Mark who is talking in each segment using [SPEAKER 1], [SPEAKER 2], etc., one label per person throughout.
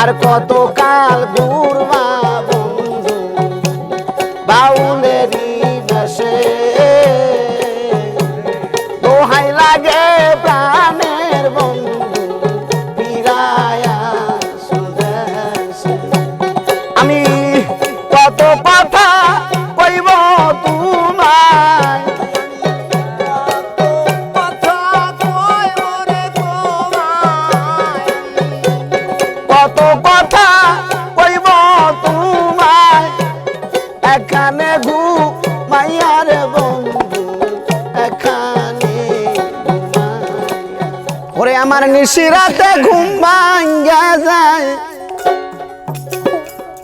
[SPEAKER 1] আর কত কাল ঘুরবা বন্ধু? বাউলেরই বেশে নিশি রাতে ঘুম ভাঙ্গা যায়।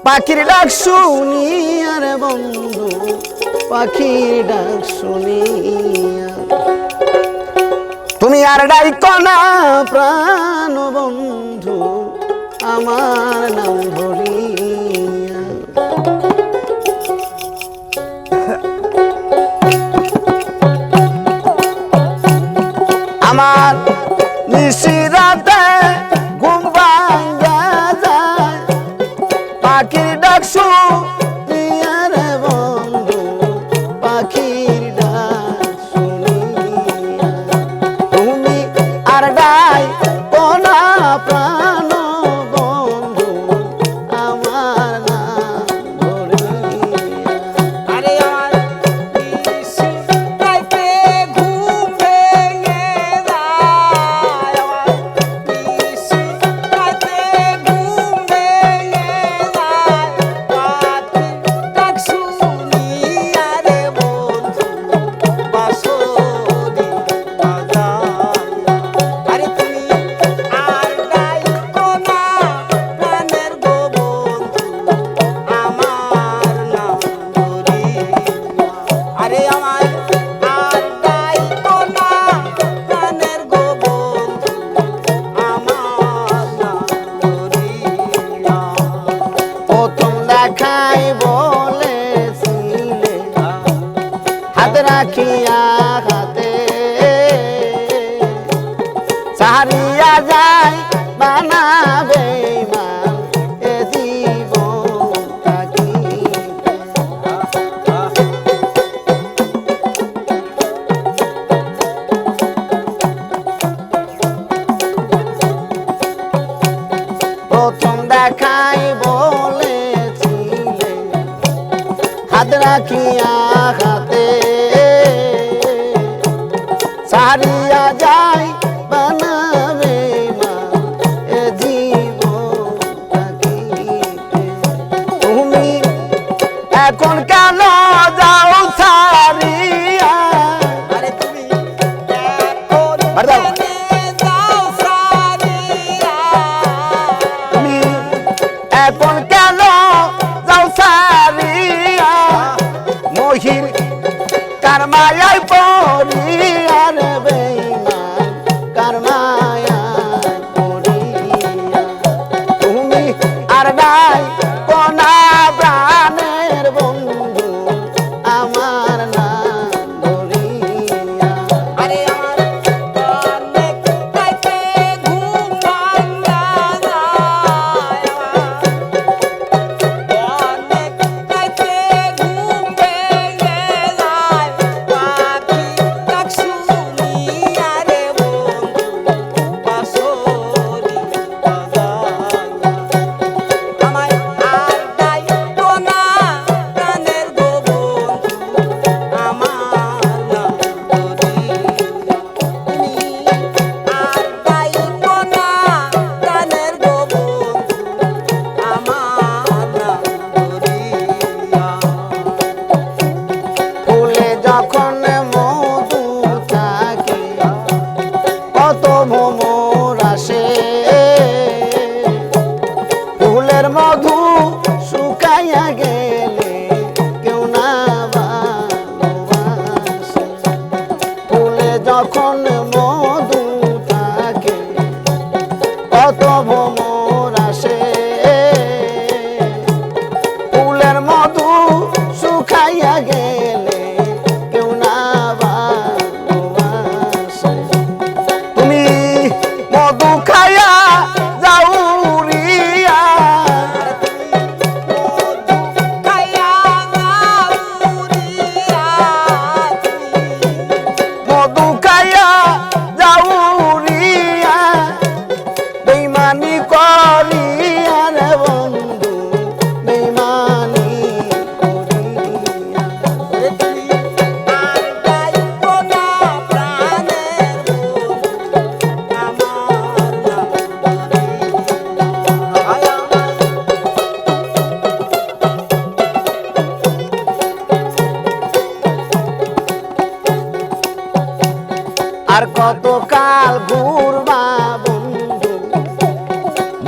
[SPEAKER 1] পাখির ডাক শুনি আর বন্ধু, পাখির ডাক শুনি তুমি আর ডাইক না প্রাণ বন্ধু, আমার নাম ধরিয়া ডাকছো হাত রাখিয়া হাতে সারি কার মায়ায় পড়ি
[SPEAKER 2] আর
[SPEAKER 1] বেইমান
[SPEAKER 2] কার মায়ায় পড়ি
[SPEAKER 1] তুমি আর নাই বাড়ি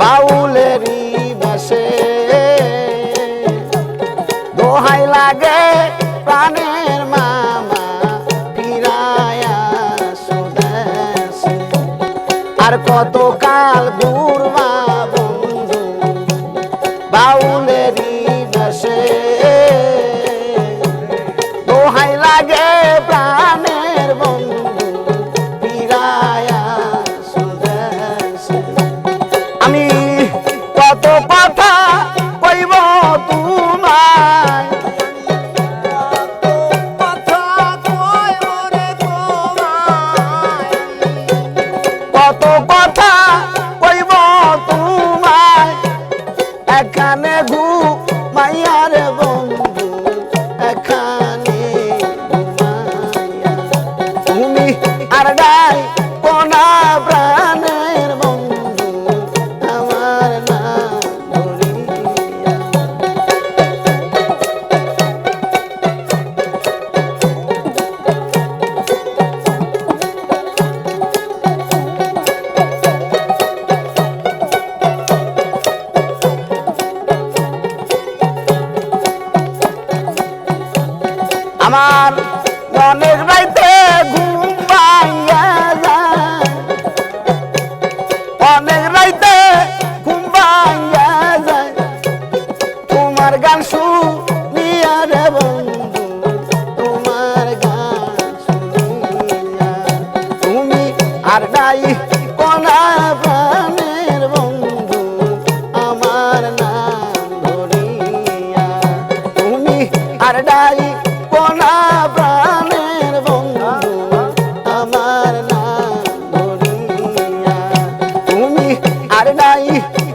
[SPEAKER 1] বাউলেরই বসে। দোহাই লাগে প্রাণের মামা ফিরায়া সুদেশে আর কত কাল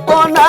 [SPEAKER 1] কোনা